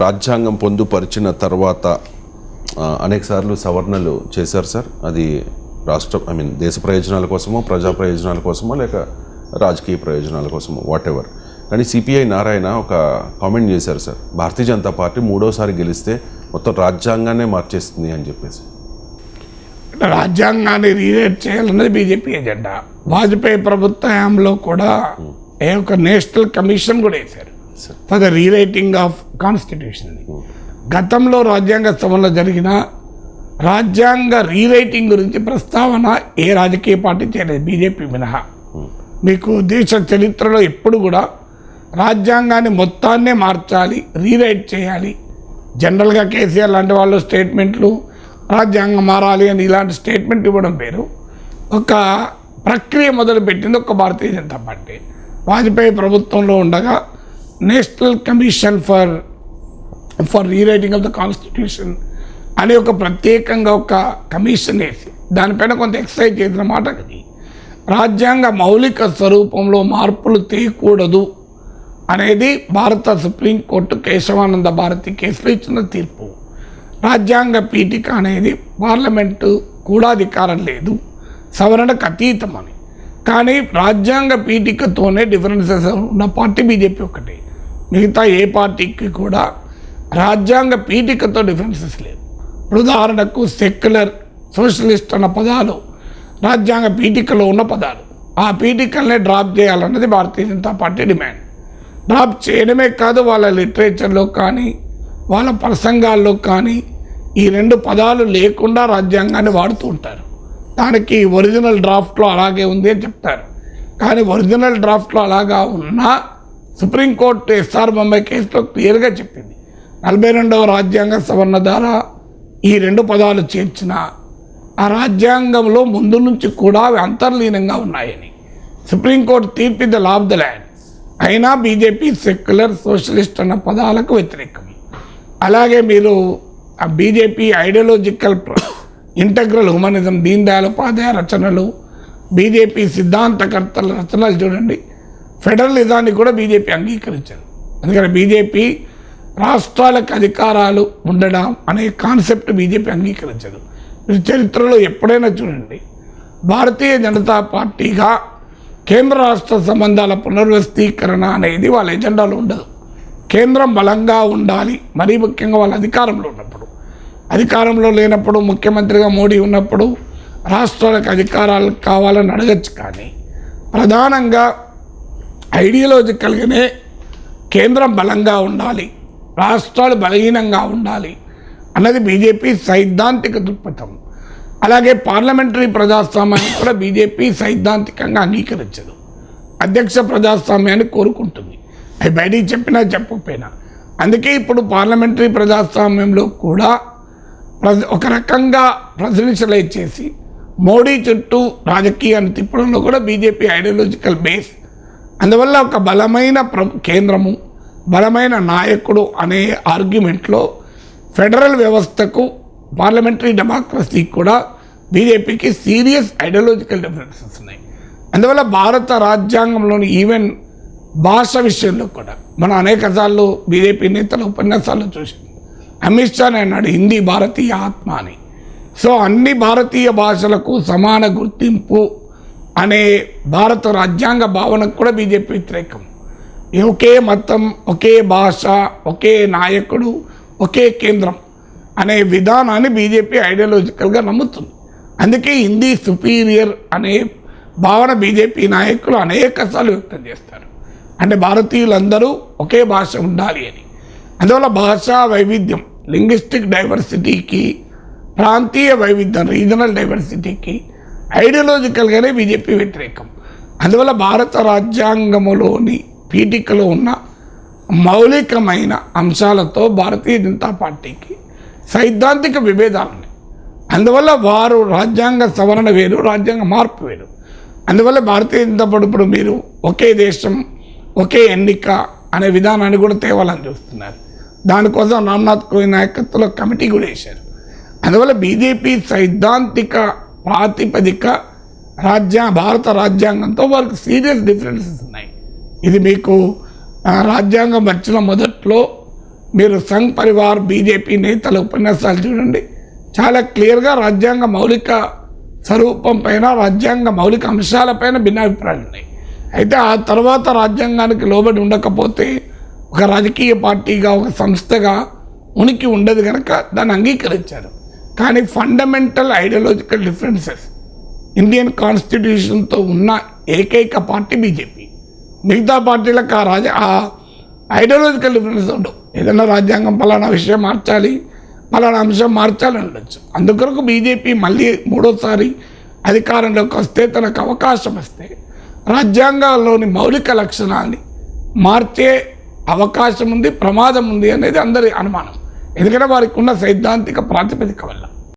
రాజ్యాంగం పొందుపరిచిన తర్వాత అనేక సార్లు సవరణలు చేశారు సార్. అది రాష్ట్ర ఐ మీన్ దేశ ప్రయోజనాల కోసమో ప్రజా ప్రయోజనాల కోసమో లేక రాజకీయ ప్రయోజనాల కోసమో వాట్ ఎవర్ కానీ సిపిఐ నారాయణ ఒక కామెంట్ చేశారు సార్. భారతీయ జనతా పార్టీ మూడోసారి గెలిస్తే మొత్తం రాజ్యాంగాన్నే మార్చేస్తుంది అని చెప్పేసి. అంటే రాజ్యాంగాన్ని రీరేట్ చేయాలన్నది బీజేపీ ఎజెండా. వాజ్పేయి ప్రభుత్వ హయాంలో కూడా ఏ ఒక నేషనల్ కమిషన్ కూడా వేశారు. For the rewriting of constitution గతంలో రాజ్యాంగ సభలో జరిగిన రాజ్యాంగ రీరైటింగ్ గురించి ప్రస్తావన ఏ రాజకీయ పార్టీ చేయలేదు. బీజేపీ మినహా. మీకు దేశ చరిత్రలో ఎప్పుడు కూడా రాజ్యాంగాన్ని మొత్తాన్నే మార్చాలి రీరైట్ చేయాలి. జనరల్గా కేసీఆర్ లాంటి వాళ్ళు స్టేట్మెంట్లు రాజ్యాంగం మారాలి అని ఇలాంటి స్టేట్మెంట్ ఇవ్వడం పేరు ఒక ప్రక్రియ మొదలుపెట్టింది ఒక భారతీయ జనతా పార్టీ. వాజ్పేయి ప్రభుత్వంలో ఉండగా national commission for for rewriting of the constitution అనే ఒక ప్రత్యేకంగా ఒక కమిషన్ వేసి దానిపైన కొంత ఎక్సర్సైజ్ చేసిన మాట అది. రాజ్యాంగ మౌలిక స్వరూపంలో మార్పులు తీయకూడదు అనేది భారత సుప్రీంకోర్టు కేశవానంద భారతి కేసులో ఇచ్చిన తీర్పు. రాజ్యాంగ పీఠిక అనేది పార్లమెంటు కూడా అధికారం లేదు సవరణకు అతీతం అని కానీ రాజ్యాంగ పీఠికతోనే డిఫరెన్సెస్ ఉన్న పార్టీ బీజేపీ ఒకటి. మిగతా ఏ పార్టీకి కూడా రాజ్యాంగ పీఠికతో డిఫరెన్సెస్ లేవు. ఇప్పుడు ఉదాహరణకు సెక్యులర్ సోషలిస్ట్ అన్న పదాలు రాజ్యాంగ పీఠికలో ఉన్న పదాలు. ఆ పీఠికల్నే డ్రాప్ చేయాలన్నది Bharatiya Janata party demand. Drop చేయడమే కాదు వాళ్ళ లిటరేచర్లో కానీ వాళ్ళ ప్రసంగాల్లో కానీ ఈ రెండు పదాలు లేకుండా రాజ్యాంగాన్ని వాడుతూ ఉంటారు. దానికి ఒరిజినల్ డ్రాఫ్ట్లో అలాగే ఉంది అని చెప్తారు. కానీ ఒరిజినల్ డ్రాఫ్ట్లో అలాగా ఉన్నా సుప్రీంకోర్టు ఎస్ఆర్ బొంబాయి కేసులో క్లియర్గా చెప్పింది. నలభై రెండవ రాజ్యాంగ సవరణ ద్వారా ఈ రెండు పదాలు చేర్చిన ఆ రాజ్యాంగంలో ముందు నుంచి కూడా అవి అంతర్లీనంగా ఉన్నాయని. సుప్రీంకోర్టు తీర్పు the law of the land. అయినా బీజేపీ సెక్యులర్ సోషలిస్ట్ అన్న పదాలకు వ్యతిరేకం. అలాగే మీరు ఆ BJP ideological integral humanism Deen Dayal Upadhyaya రచనలు బీజేపీ సిద్ధాంతకర్తల రచనలు చూడండి. ఫెడరలిజాన్ని కూడా బీజేపీ అంగీకరించారు అందుకని బీజేపీ రాష్ట్రాలకు అధికారాలు ఉండడం అనే కాన్సెప్ట్ బీజేపీ అంగీకరించదు. మీరు చరిత్రలో ఎప్పుడైనా చూడండి భారతీయ జనతా పార్టీగా కేంద్ర రాష్ట్ర సంబంధాల పునర్వ్యవస్థీకరణ అనేది వాళ్ళ ఎజెండాలో ఉండదు. కేంద్రం బలంగా ఉండాలి మరీ ముఖ్యంగా వాళ్ళ అధికారంలో ఉన్నప్పుడు. అధికారంలో లేనప్పుడు ముఖ్యమంత్రిగా మోడీ ఉన్నప్పుడు రాష్ట్రాలకు అధికారాలు కావాలని అడగచ్చు కానీ ప్రధానంగా ఐడియాలజికల్గానే కేంద్రం బలంగా ఉండాలి. రాష్ట్రాలు బలహీనంగా ఉండాలి అన్నది బీజేపీ సైద్ధాంతిక దృక్పథం. అలాగే పార్లమెంటరీ ప్రజాస్వామ్యాన్ని కూడా బీజేపీ సైద్ధాంతికంగా అంగీకరించదు. అధ్యక్ష ప్రజాస్వామ్యాన్ని కోరుకుంటుంది. అది బయటికి చెప్పినా చెప్పకపోయినా. అందుకే ఇప్పుడు పార్లమెంటరీ ప్రజాస్వామ్యంలో కూడా ప్రజ ఒక రకంగా ప్రెసిడెన్షియలైజ్ చేసి మోడీ చుట్టూ రాజకీయాన్ని తిప్పడంలో కూడా బీజేపీ ఐడియాలజికల్ బేస్ అందువల్ల ఒక బలమైన ప్ర కేంద్రము బలమైన నాయకుడు అనే ఆర్గ్యుమెంట్లో ఫెడరల్ వ్యవస్థకు పార్లమెంటరీ డెమోక్రసీకి కూడా బీజేపీకి సీరియస్ ఐడియాలజికల్ డిఫరెన్సెస్ ఉన్నాయి. అందువల్ల భారత రాజ్యాంగంలోని ఈవెన్ భాష విషయంలో కూడా మనం అనేక సార్లు బీజేపీ నేతల ఉపన్యాసాల్లో చూసాం అమిత్ షా అన్నాడు హిందీ భారతీయ ఆత్మ అని. సో అన్ని భారతీయ భాషలకు సమాన గుర్తింపు అనే భారత రాజ్యాంగ భావనకు కూడా బీజేపీ వ్యతిరేకం. ఒకే మతం ఒకే భాష ఒకే నాయకుడు ఒకే కేంద్రం అనే విధానాన్ని బీజేపీ ఐడియాలజికల్గా నమ్ముతుంది. అందుకే హిందీ సుపీరియర్ అనే భావన బీజేపీ నాయకులు అనేక సార్లు వ్యక్తం చేస్తారు. అంటే భారతీయులందరూ ఒకే భాష ఉండాలి అని. అందువల్ల భాషా వైవిధ్యం లింగ్విస్టిక్ డైవర్సిటీకి ప్రాంతీయ వైవిధ్యం రీజనల్ డైవర్సిటీకి ఐడియాలజికల్గానే బీజేపీ వ్యతిరేకం. అందువల్ల భారత రాజ్యాంగములోని పీఠికలో ఉన్న మౌలికమైన అంశాలతో భారతీయ జనతా పార్టీకి సైద్ధాంతిక విభేదాలు ఉన్నాయి అందువల్ల వారు రాజ్యాంగ సవరణ వేరు రాజ్యాంగ మార్పు వేరు. అందువల్ల భారతీయ జనతా పార్టీ ఇప్పుడు మీరు ఒకే దేశం ఒకే ఎన్నిక అనే విధానాన్ని కూడా తేవాలని చూస్తున్నారు. దానికోసం రామ్నాథ్ కోవింద్ నాయకత్వంలో కమిటీ కూడా వేశారు. అందువల్ల బీజేపీ సైద్ధాంతిక ప్రాతిపదిక రాజ్యా భారత రాజ్యాంగంతో వారికి సీరియస్ డిఫరెన్సెస్ ఉన్నాయి. ఇది మీకు రాజ్యాంగం వచ్చిన మొదట్లో మీరు సంఘ్ పరివార్ బీజేపీ నేతల ఉపన్యాసాలు చూడండి. చాలా క్లియర్గా రాజ్యాంగ మౌలిక స్వరూపం పైన రాజ్యాంగ మౌలిక అంశాలపైన భిన్నాభిప్రాయాలు ఉన్నాయి. అయితే ఆ తర్వాత రాజ్యాంగానికి లోబడి ఉండకపోతే ఒక రాజకీయ పార్టీగా ఒక సంస్థగా ఉనికి ఉండదు కనుక దాన్ని అంగీకరించారు. కానీ ఫండమెంటల్ ఐడియాలజికల్ డిఫరెన్సెస్ ఇండియన్ కాన్స్టిట్యూషన్తో ఉన్న ఏకైక పార్టీ బీజేపీ. మిగతా పార్టీలకు ఆ రాజ ఆ ఐడియాలజికల్ డిఫరెన్స్ ఉండవు. ఏదైనా రాజ్యాంగం పలానా విషయం మార్చాలి పలానా అంశం మార్చాలి ఉండొచ్చు అందుకొరకు బీజేపీ మళ్ళీ మూడోసారి అధికారంలోకి వస్తే తనకు అవకాశం వస్తే రాజ్యాంగాల్లోని మౌలిక లక్షణాన్ని మార్చే అవకాశం ఉంది ప్రమాదం ఉంది అనేది అందరి అనుమానం. ఎందుకంటే వారికి ఉన్న సైద్ధాంతిక ప్రాతిపదిక వల్ల.